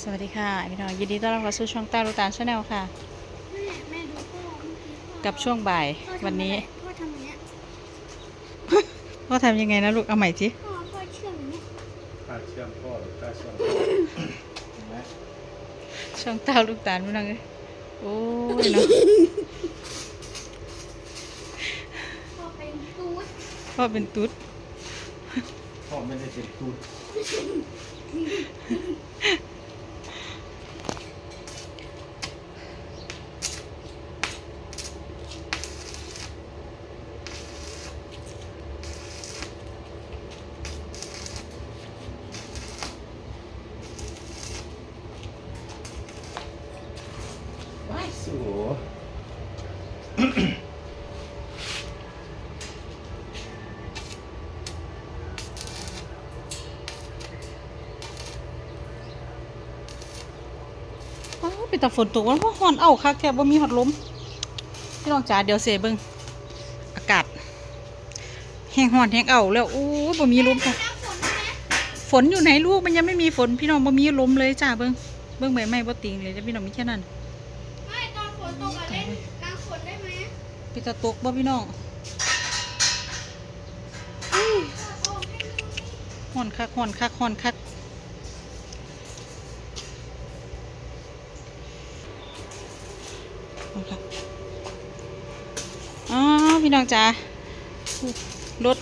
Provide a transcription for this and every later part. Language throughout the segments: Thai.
สวัสดีค่ะพี่น้องยินดีต้อนรับเข้าสู่ช่องตาลูตาชาแนลค่ะ แม่แม่ดูพ่อเมื่อกี้พ่อกับช่วงบ่ายพ่อทำวันนี้อะไรพ่อทำอย่างเนี้ยพ่อทำยังไงนะลูกเอาใหม่สิพ่อพ่อเชื่อมอย่างเนี้ยค่าเชื่อมพ่อหรือค่าเชื่อมเห็นไหมช่องตาลูกตาพี่น้องเลยโอ้ยเนาะพ่อเป็นตูดพ่อเป็นตุ๊ดพ่อไม่ได้เป็นตูด ว้ายสูอ้าวเป็นแต่ฝนตกวันพ่อฮ้อนเอ้าคักแทบว่ามีหอดลมพี่น้องจ๋าเดี๋ยวเสเบิ่งอากาศแห้งฮอนแห้งเอ้าแล้วโอ้บ่มีลมค่ะฝนอยู่ไหนลูกมันยังไม่มีฝนพี่น้องบ่มีลมเลยจ้าเบิ่งเบิ่งใบไม้บ่ติงเลยจ้ะพี่น้องมีแค่นั้น นตกอะเล่นน้ำฝนได้ไหมพี่ตะตกบ่พี่น้องพ่อนคักฮ้อนคักฮ้อนคักฮ้อนคักอ๋อพี่น้องจ๋ารถ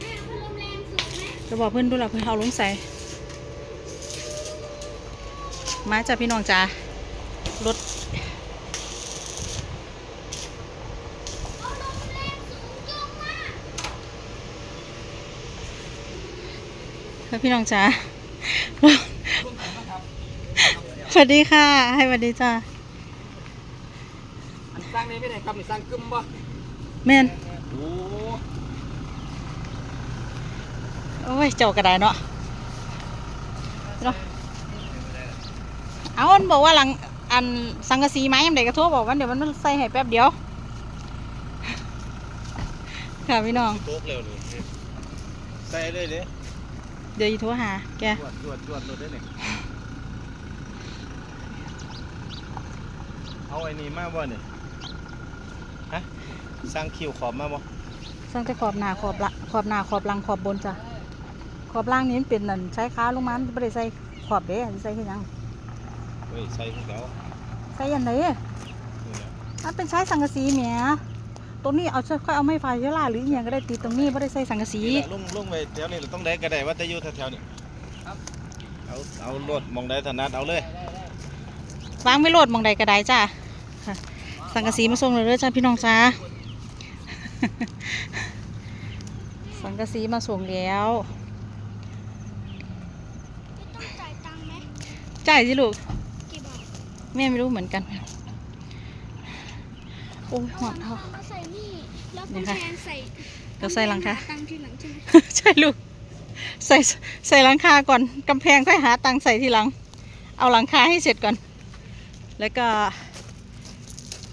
แม่พัดลมแรงสุดไหม จะบอกเพื่อนดูแลเพื่อนเอาลงใส่มาจ้ะพี่น้องจ๋ารถพัดลมแรงสูงจังมากเพื่อนพี่น้องจ๋าสวัสดีค่ะ ให้สวัสดีจ้าอันสร้างนี้ไม่ได้ครับนี่สร้างกึมบ่แม่น โอ้โอ้ยเจ้ากระไดเนาะเนาะเอาอันบอกว่าหลังอันสังกะสีไม้ยังเด็กกระทั่วบอกว่าเดี๋ยวมันใส่ให้แป๊บเดียว ค่ะพี่น้องโต๊ะเร็วเลยใส่เลยเด้เดี๋ยวอีโทรหาแกจวดจวดจวดรถได้เนี่ยเอาไอ้นี่มาบ่เนี่ยฮะสร้างคิวขอบมาบ่สร้างแต่ขอบหน้าขอบละขอบหน้าขอบหลังขอบบนจ้ะ ขอบล่างนี้มันเป็นนั่นใช้ขาลงมามันไม่ได้ใส่ขอบเด้อันนี้ใส่แค่ยังเฮ้ยใส่ของเขาใส่ยันไดนี่แหละมันเป็นใช้สังกะสีแหมตรงนี้เอาค่อยเอาไม้ไฟเยอะล่าหรืออหย่างก็ได้ตีตรงนี้ไม่ได้ใส่สังกะสีนี่แหละลงลงไปแถวนี้เราต้องได้ก็ได้ว่าจะอยู่แถวๆนี้เอาเอารถมองได้ถนัดเอาเลยวางไม่โหลดหมองใดก็ได้จ้ะค่ะสังกะสีมาส่งเลยเด้อจ้าพี่น้องจ้าสังกะสีมาส่งแล้ว ไม่ต้องจ่ายตังค์ไหม จ่ายสิลูกกี่บาทแม่ไม่รู้เหมือนกันโอ้ยหเอาอหนลังเท่าคามาใส่นี่แล้วนี่กำค่ะแพงใส่เดี๋ยวใส่หลังคาตังค์ทีหลังใช่ไหมใช่ลูกใส่ใส่หลังคาก่อนกำแพงค่อยหาตังค์ใส่ทีหลัง เอาหลังคาให้เสร็จก่อน แล้วก็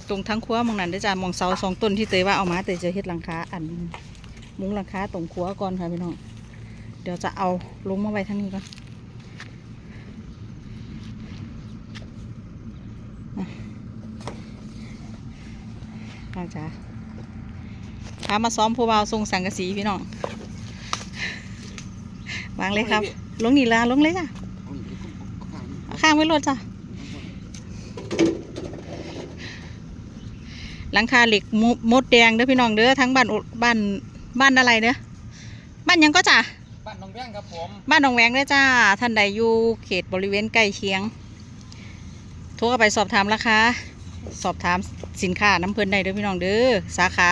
ตรงทั้งครัวหมองนั้นเด้อจ้ามองเสาสองต้นที่เตยว่าเอามาเตยจะเฮ็ดหลังคาอัน มุ้งหลังคาตรงครัวก่อนค่ะพี่น้องเดี๋ยวจะเอาลงมาไว้ทั้งนี้ก่อน น้องจ๋าพามาซ้อมผู้บ่าวทรงสังกะสีพี่น้องวางเลยครับ ลงนี่ละลงเลยจ้ะเอาข้างไว้รถจ้ะหลังคาเหล็กมมดแดงเด้อพี่น้องเด้อทั้งบ้านอุบ้านบ้านอะไรเด้อบ้านหยังก็จ้ะบ้านน้องแว้งครับผมบ้านหนองแวงเด้อจ้าท่านใดอยู่เขตบริเวณใกล้เคียงโทรเข้าไปสอบถามราคา สอบถามสินค้าน้ำเพลินได้เด้อพี่น้องเด้อสาขา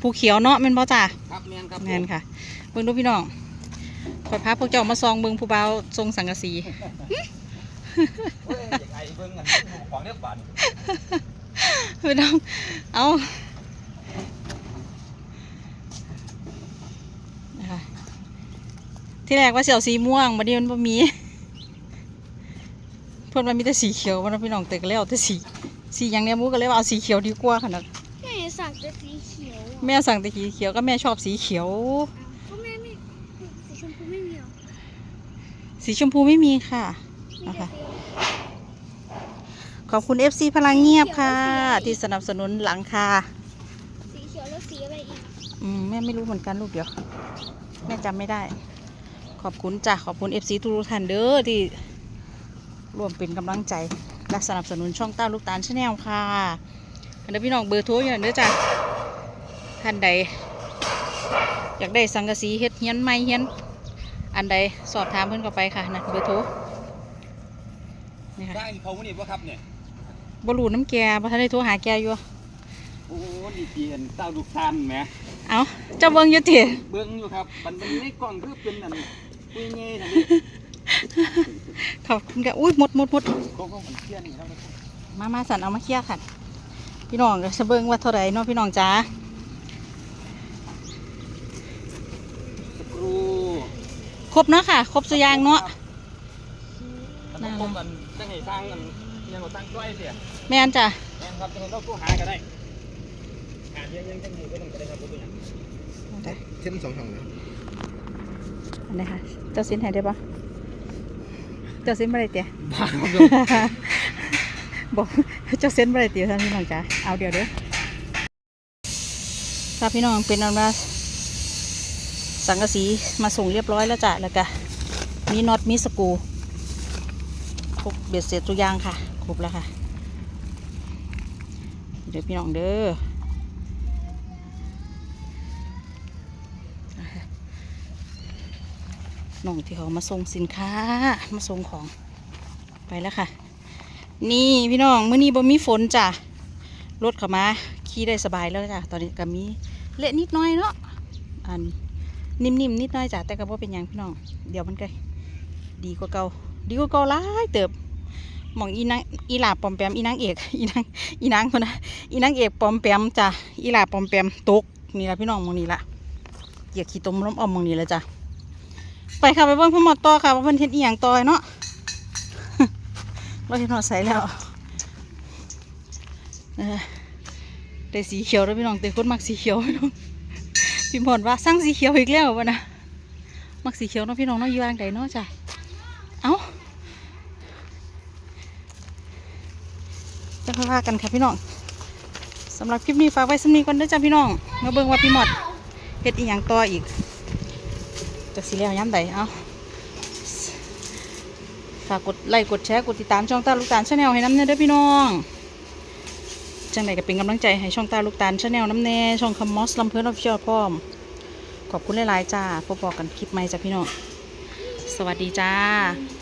ภูเขียวเนาะแม่นบ่จ้าครับแม่นครับแม่นค่ะเบิ่งดูพี่น้องคอยพาพวกเจ้ามาซองเบิ่งผู้บ่าวทรงสังกะสีเฮ้ยอยากไอ้เบิ่งอันดูของเรียกบ้านพี่น้องเอานะคะที่แรกว่าเสียวสีม่วงบัดนี้มันบ่มีเพื่อนมันมีแต่สีเขียวมันพี่น้องแต่ก็เลยเอาแต่สี สีอย่างเนี้ยมูก็เลยว่าเอาสีเขียวดีกว่าขนาดแม่สั่งแต่สีเขียวอะแม่สั่งแต่สีเขียวก็แม่ชอบสีเขียว ก็แม่ไม่สีชมพูไม่มีเหรอสีชมพูไม่มีค่ะ มีนะคะแต่สี ขอบคุณ FC พลังเงียบค่ะ ที่สนับสนุนหลังคาสีเขียวแล้วสีอะไรอีก อืมแม่ไม่รู้เหมือนกันลูกเดียว แม่จำไม่ได้ ขอบคุณจ้ะขอบคุณ FC ทุกท่านเด้อที่ร่วมเป็นกำลังใจ และสนับสนุนช่องต้าลูกตาลชาแนลค่ะอันเดยวพี่น้องเบอร์โทรอยู่นั่นเด้อจ้ะท่านใด อยากได้สังกะสีเฮ็ดเฮียนไม่เฮียนอันใดสอบถามเพิ่นก็ไปค่ะนะเบอร์โทรนี่ค่ะได้เขานี่ป่ะครับเนี่ยบรูน้ำแกบ่ทันได้โทรหาแกอยู่ โอ้ดีเจียนเต้าดุกทานแหมเอาเจ้าเบิ่งอยู่ติเบิ้งอยู่ครับมันเป็นในกล่องคือเป็นอันปุยเงี้ยนะ นี่ขอบคุณค่ะอุ้ยหมดหมดหมดเขาก็มันเทียนนี่ครับมามาสันเอามาเคลียร์ค่ะ พี่น้องก็จะเบิ่งว่าเท่าไหร่เนาะพี่น้องจ้าสักครูครบเนาะค่ะ ครบสุอยางเนาะอันนั้นผมมันตั้งให้สร้างกันยังก็ตั้งด้วยเสียแม่นจ้ะแม่นครับจะให้เรากู้หาก็ได้หาเยังยังจะอยู่ก็ต้องก็ได้ครับผมเป็นอย่างเช่นสองช่องนะอันนี้ค่ะเจ้าสินให้ได้ปะ เจ้าสินบ่ได้เตี๋ยบ้าครับบอกเจ้าเส้นบ่ได้เตี๋ยท่านพี่น้องจ้าเอาเดี๋ยวเด้อค่ะพี่น้องเป็นอันว่าสังกะสีมาส่งเรียบร้อยแล้วจ้ะแล้วก็มีน็อตมีสกรูครบเบ็ดเสร็จตัวอยางค่ะ ครบแล้วค่ะ เดี๋ยวพี่น้องเด้อ น้องที่เขามาส่งสินค้ามาส่งของไปแล้วค่ะ นี่พี่น้องเมื้อนี้บ่มีฝนจ้ะรถเข้ามาขี่ได้สบายแล้วจ้ะตอนนี้ก็มีเละนิดน้อยเนาะอันนิ่มๆนิดน้อยจ้ะแต่ก็บ่เป็นยังพี่น้อง เดี๋ยวมันก็ดีกว่าเก่าดีกว่าเก่าหลายเติบหมองอีนางอีหลาปอมแปมอีนางเอกอีนางอีนางคนนะอีนางเอกปอมแปมจ้ะอีหลาปอมแปมตกนี่ละพี่น้องมองนี้ละเหยียกขี้ตมล้มอมมองนี้ละจ้ะ ไปค่ะไปเบิ่งพ่อหมอต่อค่ะว่าเพิ่นเฮ็ดอีหยังต่อเนาะเราเห็นหอดใสแล้วเออได้สีเขียวแล้วพี่น้องเต็มคนมักสีเขียวพี่น้องพี่พรว่าสร้างสีเขียวอีกแล้ววะนะมักสีเขียวเนาะพี่น้องเนาะอยู่อ่างใดเนาะจ้ะเอ้าจะค่อยว่ากันค่ะพี่น้องสำหรับคลิปนี้ฝากไว้สำนีก่อนเด้อจ้ะพี่น้องมาเบิ่งว่าพี่หมอดเฮ็ดอีหยังต่ออีก จากสีแล้วย้ำใดเอาฝากกดไลค์กดแชร์กดติดตามช่องตาลูกตาลชาแนลให้น้ำเนยด้วยพี่น้องจังใดก็เป็นกำลังใจให้ช่องตาลูกตาลชาแนลน้ำแน่ช่องคำมอสลำเพื่อนออฟฟิเชียลพร้อม ขอบคุณหลายๆจ้าพบกันคลิปใหม่จ้าพี่น้อง สวัสดีจ้า